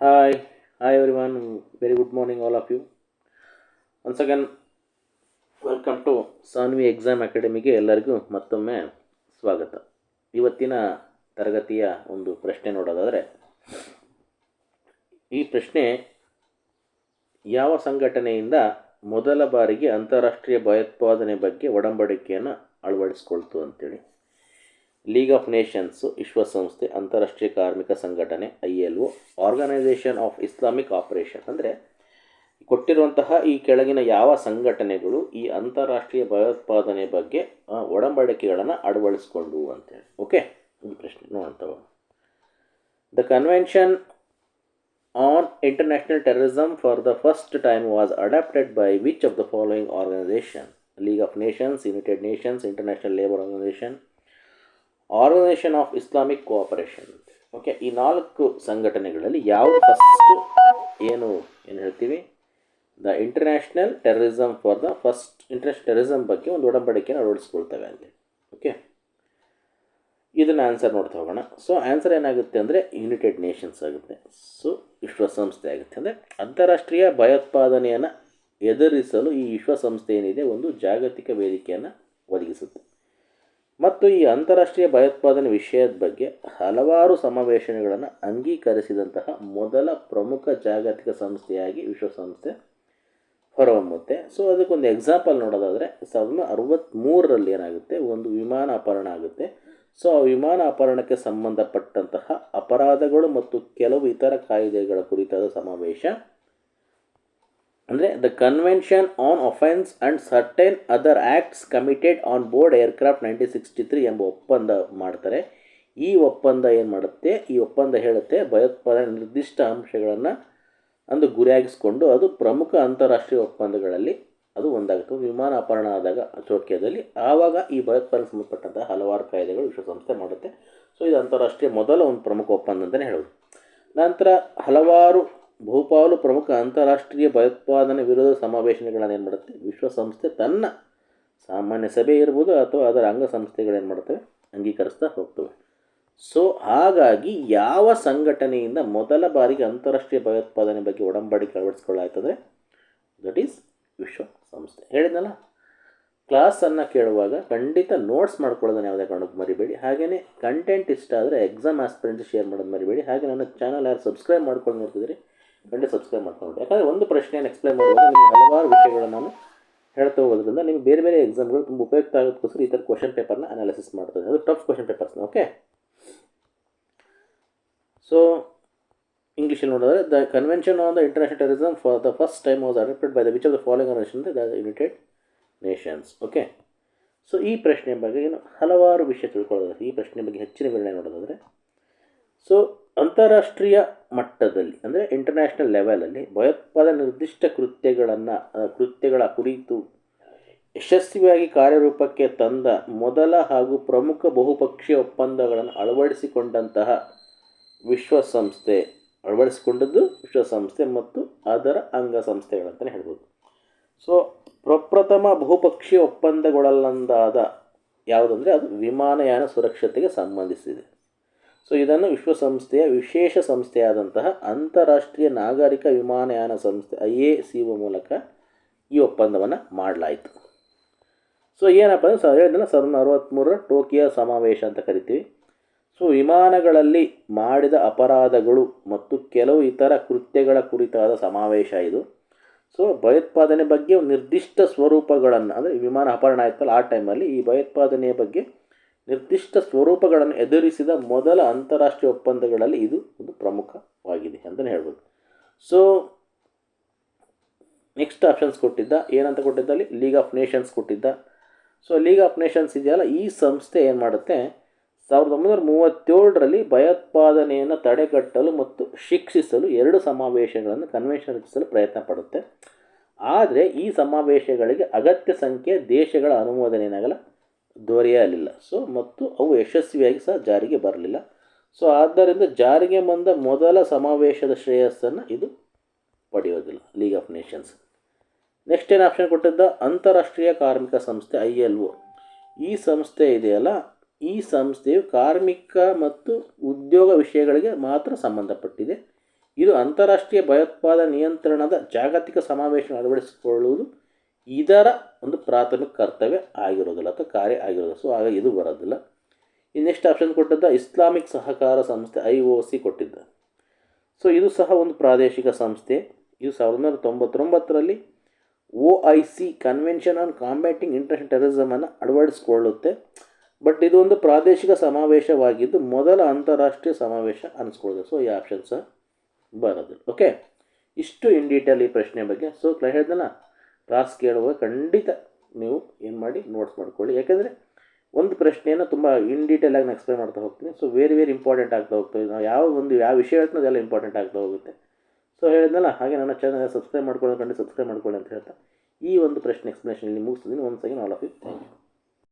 Hi, hi everyone. Very good morning, all of you. Once again, welcome to Saanvi exam ಅಕಾಡೆಮಿಗೆ ಎಲ್ಲರಿಗೂ ಮತ್ತೊಮ್ಮೆ ಸ್ವಾಗತ ಇವತ್ತಿನ ತರಗತಿಯ ಒಂದು ಪ್ರಶ್ನೆ ನೋಡೋದಾದರೆ ಈ ಪ್ರಶ್ನೆ ಯಾವ ಸಂಘಟನೆಯಿಂದ ಮೊದಲ ಬಾರಿಗೆ ಅಂತಾರಾಷ್ಟ್ರೀಯ ಭಯೋತ್ಪಾದನೆ ಬಗ್ಗೆ ಒಡಂಬಡಿಕೆಯನ್ನು ಅಳವಡಿಸ್ಕೊಳ್ತು ಅಂತೇಳಿ ಲೀಗ್ ಆಫ್ ನೇಷನ್ಸು ವಿಶ್ವಸಂಸ್ಥೆ ಅಂತಾರಾಷ್ಟ್ರೀಯ ಕಾರ್ಮಿಕ ಸಂಘಟನೆ I L O Organisation of Islamic operation ಅಂದರೆ ಕೊಟ್ಟಿರುವಂತಹ ಈ ಕೆಳಗಿನ ಯಾವ ಸಂಘಟನೆಗಳು ಈ ಅಂತಾರಾಷ್ಟ್ರೀಯ ಭಯೋತ್ಪಾದನೆ ಬಗ್ಗೆ ಒಡಂಬಡಿಕೆಗಳನ್ನು ಅಳವಡಿಸ್ಕೊಂಡು ಅಂತೇಳಿ. ಓಕೆ ಈ ಪ್ರಶ್ನೆ ನೋಡಂತವ the convention on international terrorism for the first time was adopted by which of the following organisation League of Nations United Nations International Labour Organisation Organisation of Islamic Cooperation. Okay, ಈ ನಾಲ್ಕು ಸಂಘಟನೆಗಳಲ್ಲಿ ಯಾವುದು first ಏನು ಏನು ಹೇಳ್ತೀವಿ? The international terrorism for the first international terrorism ಬಗ್ಗೆ ಒಂದು ಒಡಂಬಡಿಕೆಯನ್ನು ಅಳವಡಿಸ್ಕೊಳ್ತವೆ ಅಲ್ಲಿ ಓಕೆ? ಇದನ್ನು ಆನ್ಸರ್ ನೋಡ್ತಾ ಹೋಗೋಣ. ಸೊ ಆನ್ಸರ್ ಏನಾಗುತ್ತೆ ಅಂದರೆ ಯುನೈಟೆಡ್ ನೇಷನ್ಸ್ ಆಗುತ್ತೆ. ಸೊ ವಿಶ್ವಸಂಸ್ಥೆ ಆಗುತ್ತೆ. ಅಂದರೆ ಅಂತಾರಾಷ್ಟ್ರೀಯ ಭಯೋತ್ಪಾದನೆಯನ್ನು ಎದುರಿಸಲು ಈ ವಿಶ್ವಸಂಸ್ಥೆ ಏನಿದೆ, ಒಂದು ಜಾಗತಿಕ ವೇದಿಕೆಯನ್ನು ಒದಗಿಸುತ್ತೆ. ಮತ್ತು ಈ ಅಂತಾರಾಷ್ಟ್ರೀಯ ಭಯೋತ್ಪಾದನೆ ವಿಷಯದ ಬಗ್ಗೆ ಹಲವಾರು ಸಮಾವೇಶಗಳನ್ನು ಅಂಗೀಕರಿಸಿದಂತಹ ಮೊದಲ ಪ್ರಮುಖ ಜಾಗತಿಕ ಸಂಸ್ಥೆಯಾಗಿ ವಿಶ್ವಸಂಸ್ಥೆ ಹೊರಹೊಮ್ಮುತ್ತೆ. ಸೊ ಅದಕ್ಕೊಂದು ಎಕ್ಸಾಂಪಲ್ ನೋಡೋದಾದರೆ, ಸಾವಿರದ ಅರವತ್ತ್ಮೂರರಲ್ಲಿ ಏನಾಗುತ್ತೆ? ಒಂದು ವಿಮಾನ ಅಪಹರಣ ಆಗುತ್ತೆ. ಸೊ ಆ ವಿಮಾನ ಅಪಹರಣಕ್ಕೆ ಸಂಬಂಧಪಟ್ಟಂತಹ ಅಪರಾಧಗಳು ಮತ್ತು ಕೆಲವು ಇತರ ಕಾಯಿದೆಗಳ ಕುರಿತಾದ ಸಮಾವೇಶ ಅಂದರೆ the convention on offence and certain other acts committed on board aircraft nineteen sixty three ಎಂಬ ಒಪ್ಪಂದ ಮಾಡ್ತಾರೆ. ಈ ಒಪ್ಪಂದ ಏನು ಮಾಡುತ್ತೆ? ಈ ಒಪ್ಪಂದ ಹೇಳುತ್ತೆ, ಭಯೋತ್ಪಾದನೆ ನಿರ್ದಿಷ್ಟ ಅಂಶಗಳನ್ನು ಅಂದು ಗುರಿಯಾಗಿಸಿಕೊಂಡು ಅದು ಪ್ರಮುಖ ಅಂತಾರಾಷ್ಟ್ರೀಯ ಒಪ್ಪಂದಗಳಲ್ಲಿ ಅದು ಒಂದಾಗುತ್ತೆ. ವಿಮಾನ ಅಪಹರಣ ಆದಾಗ ಟೋಕಿಯೋದಲ್ಲಿ. ಆವಾಗ ಈ ಭಯೋತ್ಪಾದನೆ ಸಂಬಂಧಪಟ್ಟಂತಹ ಹಲವಾರು ಕಾಯ್ದೆಗಳು ವಿಶ್ವಸಂಸ್ಥೆ ಮಾಡುತ್ತೆ. ಸೊ ಇದು ಅಂತಾರಾಷ್ಟ್ರೀಯ ಮೊದಲ ಒಂದು ಪ್ರಮುಖ ಒಪ್ಪಂದ ಅಂತಲೇ ಹೇಳೋದು. ನಂತರ ಹಲವಾರು ಬಹುಪಾಲು ಪ್ರಮುಖ ಅಂತಾರಾಷ್ಟ್ರೀಯ ಭಯೋತ್ಪಾದನೆ ವಿರೋಧ ಸಮಾವೇಶಗಳನ್ನು ಏನು ಮಾಡುತ್ತೆ? ವಿಶ್ವಸಂಸ್ಥೆ ತನ್ನ ಸಾಮಾನ್ಯ ಸಭೆ ಇರ್ಬೋದು ಅಥವಾ ಅದರ ಅಂಗಸಂಸ್ಥೆಗಳೇನು ಮಾಡ್ತವೆ? ಅಂಗೀಕರಿಸ್ತಾ ಹೋಗ್ತವೆ. ಸೊ ಹಾಗಾಗಿ ಯಾವ ಸಂಘಟನೆಯಿಂದ ಮೊದಲ ಬಾರಿಗೆ ಅಂತಾರಾಷ್ಟ್ರೀಯ ಭಯೋತ್ಪಾದನೆ ಬಗ್ಗೆ ಒಡಂಬಡಿಕೆ ಅಳವಡಿಸ್ಕೊಳ್ಳಾಯ್ತದೆ ದಟ್ ಈಸ್ ವಿಶ್ವಸಂಸ್ಥೆ. ಹೇಳಿದ್ನಲ್ಲ? ಕ್ಲಾಸನ್ನು ಕೇಳುವಾಗ ಖಂಡಿತ ನೋಟ್ಸ್ ಮಾಡ್ಕೊಳ್ಳೋದನ್ನು ಯಾವುದೇ ಕಾರಣಕ್ಕೆ ಮರಿಬೇಡಿ. ಹಾಗೆಯೇ ಕಂಟೆಂಟ್ ಇಷ್ಟ ಆದರೆ ಎಕ್ಸಾಮ್ ಆಸ್ಪಿರೆಂಟ್ ಶೇರ್ ಮಾಡೋದು ಮರಿಬೇಡಿ. ಹಾಗೆ ನನ್ನ ಚಾನಲ್ ಯಾರು ಸಬ್ಸ್ಕ್ರೈಬ್ ಮಾಡ್ಕೊಂಡು ನೋಡ್ತಿದ್ದೀರಿ ಖಂಡಿತ ಸಬ್ಸ್ಕ್ರೈಬ್ ಮಾಡ್ಕೊಂಡು ಯಾಕಂದರೆ ಒಂದು ಪ್ರಶ್ನೆಯನ್ನು ಎಕ್ಸ್ಪ್ಲೈನ್ ಮಾಡುವಾಗ ನಿಮಗೆ ಹಲವಾರು ವಿಷಯಗಳನ್ನು ನಾನು ಹೇಳ್ತಾ ಹೋಗೋದ್ರಿಂದ ನಿಮಗೆ ಬೇರೆ ಬೇರೆ ಎಕ್ಸಾಮ್ಗಳು ತುಂಬ ಉಪಯುಕ್ತ ಆಗೋದಕ್ಕೋಸ್ಕರ ಈ ಥರ ಕ್ವಶನ್ ಪೇಪರ್ನ ಅನಾಲಿಸಿಸ್ ಮಾಡ್ತದೆ ಅದು ಟಫ್ ಕ್ವಶನ್ ಪೇಪರ್ಸ್ನ ಓಕೆ ಸೊ ಇಂಗ್ಲೀಷಲ್ಲಿ ನೋಡಿದ್ರೆ the convention on the international terrorism for the first time was adopted by the which of the following organisation the United Nations okay so ಈ ಪ್ರಶ್ನೆ ಬಗ್ಗೆ ಏನು ಹಲವಾರು ವಿಷಯ ತಿಳ್ಕೊಳ್ಳೋದಾದ್ರೆ, ಈ ಪ್ರಶ್ನೆ ಬಗ್ಗೆ ಹೆಚ್ಚಿನ ವಿವರಣೆ ನೋಡೋದಾದರೆ ಸೊ ಅಂತಾರಾಷ್ಟ್ರೀಯ ಮಟ್ಟದಲ್ಲಿ, ಅಂದರೆ ಇಂಟರ್ನ್ಯಾಷನಲ್ ಲೆವೆಲಲ್ಲಿ ಭಯೋತ್ಪಾದನೆ ನಿರ್ದಿಷ್ಟ ಕೃತ್ಯಗಳನ್ನು ಕೃತ್ಯಗಳ ಕುರಿತು ಯಶಸ್ವಿಯಾಗಿ ಕಾರ್ಯರೂಪಕ್ಕೆ ತಂದ ಮೊದಲ ಹಾಗೂ ಪ್ರಮುಖ ಬಹುಪಕ್ಷೀಯ ಒಪ್ಪಂದಗಳನ್ನು ಅಳವಡಿಸಿಕೊಂಡಂತಹ ವಿಶ್ವಸಂಸ್ಥೆ, ಅಳವಡಿಸಿಕೊಂಡದ್ದು ವಿಶ್ವಸಂಸ್ಥೆ ಮತ್ತು ಅದರ ಅಂಗಸಂಸ್ಥೆಗಳಂತಲೇ ಹೇಳ್ಬೋದು. ಸೊ ಪ್ರಪ್ರಥಮ ಬಹುಪಕ್ಷೀಯ ಒಪ್ಪಂದಗಳಲ್ಲೊಂದಾದ ಯಾವುದಂದರೆ ಅದು ವಿಮಾನಯಾನ ಸುರಕ್ಷತೆಗೆ ಸಂಬಂಧಿಸಿದೆ. ಸೊ ಇದನ್ನು ವಿಶ್ವಸಂಸ್ಥೆಯ ವಿಶೇಷ ಸಂಸ್ಥೆಯಾದಂತಹ ಅಂತಾರಾಷ್ಟ್ರೀಯ ನಾಗರಿಕ ವಿಮಾನಯಾನ ಸಂಸ್ಥೆ, ಐ ಎ ಸಿ ಒ ಮೂಲಕ ಈ ಒಪ್ಪಂದವನ್ನು ಮಾಡಲಾಯಿತು. ಸೊ ಏನಪ್ಪ ಅಂದರೆ ಸಾವಿರದ ಸಾವಿರದ ಅರವತ್ತ್ಮೂರರ ಟೋಕಿಯೋ ಸಮಾವೇಶ ಅಂತ ಕರಿತೀವಿ. ಸೊ ವಿಮಾನಗಳಲ್ಲಿ ಮಾಡಿದ ಅಪರಾಧಗಳು ಮತ್ತು ಕೆಲವು ಇತರ ಕೃತ್ಯಗಳ ಕುರಿತಾದ ಸಮಾವೇಶ ಇದು. ಸೊ ಭಯೋತ್ಪಾದನೆ ಬಗ್ಗೆ ನಿರ್ದಿಷ್ಟ ಸ್ವರೂಪಗಳನ್ನು, ಅಂದರೆ ವಿಮಾನ ಅಪಹರಣ ಆಯ್ತಲ್ಲ ಆ ಟೈಮಲ್ಲಿ ಈ ಭಯೋತ್ಪಾದನೆಯ ಬಗ್ಗೆ ನಿರ್ದಿಷ್ಟ ಸ್ವರೂಪಗಳನ್ನು ಎದುರಿಸಿದ ಮೊದಲ ಅಂತಾರಾಷ್ಟ್ರೀಯ ಒಪ್ಪಂದಗಳಲ್ಲಿ ಇದು ಒಂದು ಪ್ರಮುಖವಾಗಿದೆ ಅಂತಲೇ ಹೇಳ್ಬೋದು. ಸೊ ನೆಕ್ಸ್ಟ್ ಆಪ್ಷನ್ಸ್ ಕೊಟ್ಟಿದ್ದ, ಏನಂತ ಕೊಟ್ಟಿದ್ದ ಅಲ್ಲಿ? ಲೀಗ್ ಆಫ್ ನೇಷನ್ಸ್ ಕೊಟ್ಟಿದ್ದ. ಸೊ ಲೀಗ್ ಆಫ್ ನೇಷನ್ಸ್ ಇದೆಯಲ್ಲ, ಈ ಸಂಸ್ಥೆ ಏನು ಮಾಡುತ್ತೆ? ಸಾವಿರದ ಒಂಬೈನೂರ ಮೂವತ್ತೇಳರಲ್ಲಿ ಭಯೋತ್ಪಾದನೆಯನ್ನು ತಡೆಗಟ್ಟಲು ಮತ್ತು ಶಿಕ್ಷಿಸಲು ಎರಡು ಸಮಾವೇಶಗಳನ್ನು ಕನ್ವೆನ್ಷನ್ ರಚಿಸಲು ಪ್ರಯತ್ನ ಪಡುತ್ತೆ. ಆದರೆ ಈ ಸಮಾವೇಶಗಳಿಗೆ ಅಗತ್ಯ ಸಂಖ್ಯೆ ದೇಶಗಳ ಅನುಮೋದನೆ ಏನಾಗಲ್ಲ ದೊರೆಯಲಿಲ್ಲ ಸೊ ಮತ್ತು ಅವು ಯಶಸ್ವಿಯಾಗಿ ಸಹ ಜಾರಿಗೆ ಬರಲಿಲ್ಲ. ಸೊ ಆದ್ದರಿಂದ ಜಾರಿಗೆ ಬಂದ ಮೊದಲ ಸಮಾವೇಶದ ಶ್ರೇಯಸ್ಸನ್ನು ಇದು ಪಡೆಯೋದಿಲ್ಲ ಲೀಗ್ ಆಫ್ ನೇಷನ್ಸ್ ನೆಕ್ಸ್ಟ್ ಏನು ಆಪ್ಷನ್ ಕೊಟ್ಟಿದ್ದ? ಅಂತಾರಾಷ್ಟ್ರೀಯ ಕಾರ್ಮಿಕ ಸಂಸ್ಥೆ, ಐ ಎಲ್ ಒ. ಈ ಸಂಸ್ಥೆ ಇದೆಯಲ್ಲ? ಈ ಸಂಸ್ಥೆಯು ಕಾರ್ಮಿಕ ಮತ್ತು ಉದ್ಯೋಗ ವಿಷಯಗಳಿಗೆ ಮಾತ್ರ ಸಂಬಂಧಪಟ್ಟಿದೆ. ಇದು ಅಂತಾರಾಷ್ಟ್ರೀಯ ಭಯೋತ್ಪಾದನೆ ನಿಯಂತ್ರಣದ ಜಾಗತಿಕ ಸಮಾವೇಶ ಅಳವಡಿಸಿಕೊಳ್ಳುವುದು. ಇದರ ಒಂದು ಪ್ರಾಥಮಿಕ ಕರ್ತವ್ಯ ಆಗಿರೋದಿಲ್ಲ ಅಥವಾ ಕಾರ್ಯ ಆಗಿರೋದಿಲ್ಲ. ಸೊ ಆಗ ಇದು ಬರೋದಿಲ್ಲ. ಇನ್ನೆಷ್ಟು ನೆಕ್ಸ್ಟ್ ಆಪ್ಷನ್ ಕೊಟ್ಟಿದ್ದ ಇಸ್ಲಾಮಿಕ್ ಸಹಕಾರ ಸಂಸ್ಥೆ ಐ ಒ ಸಿ ಕೊಟ್ಟಿದ್ದ. ಸೊ ಇದು ಸಹ ಒಂದು ಪ್ರಾದೇಶಿಕ ಸಂಸ್ಥೆ. ಇದು ಸಾವಿರದ ಒಂಬೈನೂರ ತೊಂಬತ್ತೊಂಬತ್ತರಲ್ಲಿ O I C convention on combating international ಟೆರರಿಸಮನ್ನು ಅಳವಡಿಸ್ಕೊಳ್ಳುತ್ತೆ. ಬಟ್ ಇದು ಒಂದು ಪ್ರಾದೇಶಿಕ ಸಮಾವೇಶವಾಗಿದ್ದು ಮೊದಲ ಅಂತಾರಾಷ್ಟ್ರೀಯ ಸಮಾವೇಶ ಅನಿಸ್ಕೊಳ್ಳೋದು ಸೊ ಈ ಆಪ್ಷನ್ ಸಹ ಬರೋದು ಓಕೆ ಇಷ್ಟು ಇನ್ ಡೀಟೇಲ್ ಈ ಪ್ರಶ್ನೆ ಬಗ್ಗೆ. ಸೊ ಕ್ಲಾ ಹೇಳ್ದಲ್ಲ ಕ್ಲಾಸ್ ಕೇಳುವಾಗ ಖಂಡಿತ ನೀವು ಏನು ಮಾಡಿ ನೋಟ್ಸ್ ಮಾಡ್ಕೊಳ್ಳಿ. ಯಾಕೆಂದರೆ ಒಂದು ಪ್ರಶ್ನೆಯನ್ನು ತುಂಬ ಇನ್ ಡೀಟೇಲಾಗಿ ನಾನು ಎಕ್ಸ್ಪ್ಲೈನ್ ಮಾಡ್ತಾ ಹೋಗ್ತೀನಿ. ಸೊ ವೆರಿ ವೆರಿ ಇಂಪಾರ್ಟೆಂಟ್ ಆಗ್ತಾ ಹೋಗ್ತೀವಿ ನಾವು ಯಾವ ಒಂದು, ಯಾವ ವಿಷಯ ಹೇಳ್ತೀನೋ ಅದೆಲ್ಲ ಇಂಪಾರ್ಟೆಂಟ್ ಆಗ್ತಾ ಹೋಗುತ್ತೆ. ಸೊ ಹೇಳಿದ್ನಲ್ಲ, ಹಾಗೆ ನನ್ನ ಚಾನಲ್ ಸಬ್ಸ್ಕ್ರೈಬ್ ಮಾಡ್ಕೊಳ್ಳೋದು ಕಂಡು ಸಬ್ಸ್ಕ್ರೈಬ್ ಮಾಡ್ಕೊಳ್ಳಿ ಅಂತ ಹೇಳ್ತಾ ಈ ಒಂದು ಪ್ರಶ್ನೆ ಎಕ್ಸ್ಪ್ಲನೇಷನ್ ಇಲ್ಲಿ ಮುಗಿಸ್ತೀನಿ. ಒಂದು second all of thank you